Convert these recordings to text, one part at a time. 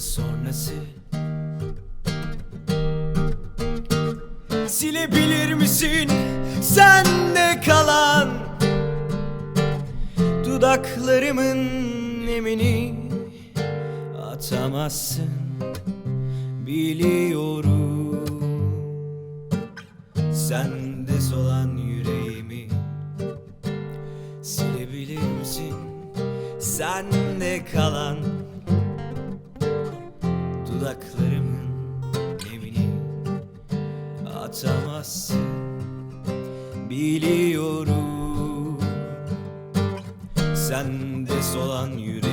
sonrası. Silebilir misin? Sende kalan Dudaklarımın nemini atamazsın. Biliyorum Sende solan yüreğimi. Silebilir misin? Sende kalan Dudaklarımın nemini atamazsın. Biliyorum. Sende solan yüreğimi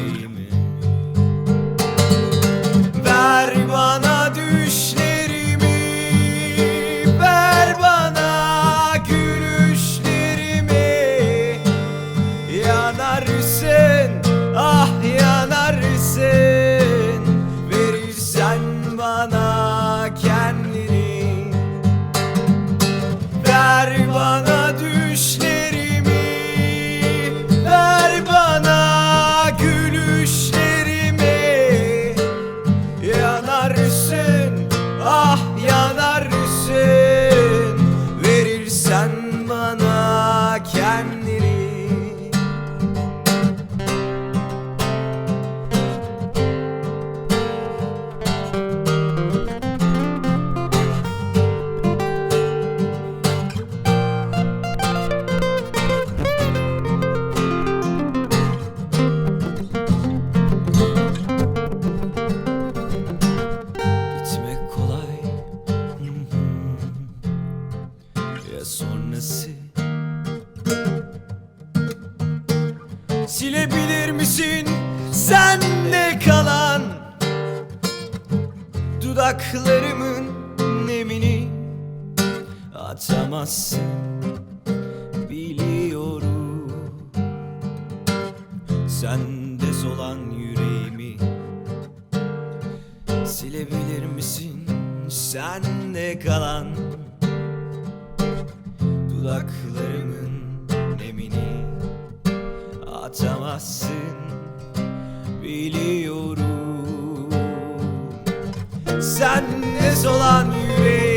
Silebilir misin sende kalan Dudaklarımın nemini? Atamazsın Biliyorum. Sende solan yüreğimi. Silebilir misin sende kalan Dudaklarımın atamazsın Biliyorum. Sende solan yüreğimi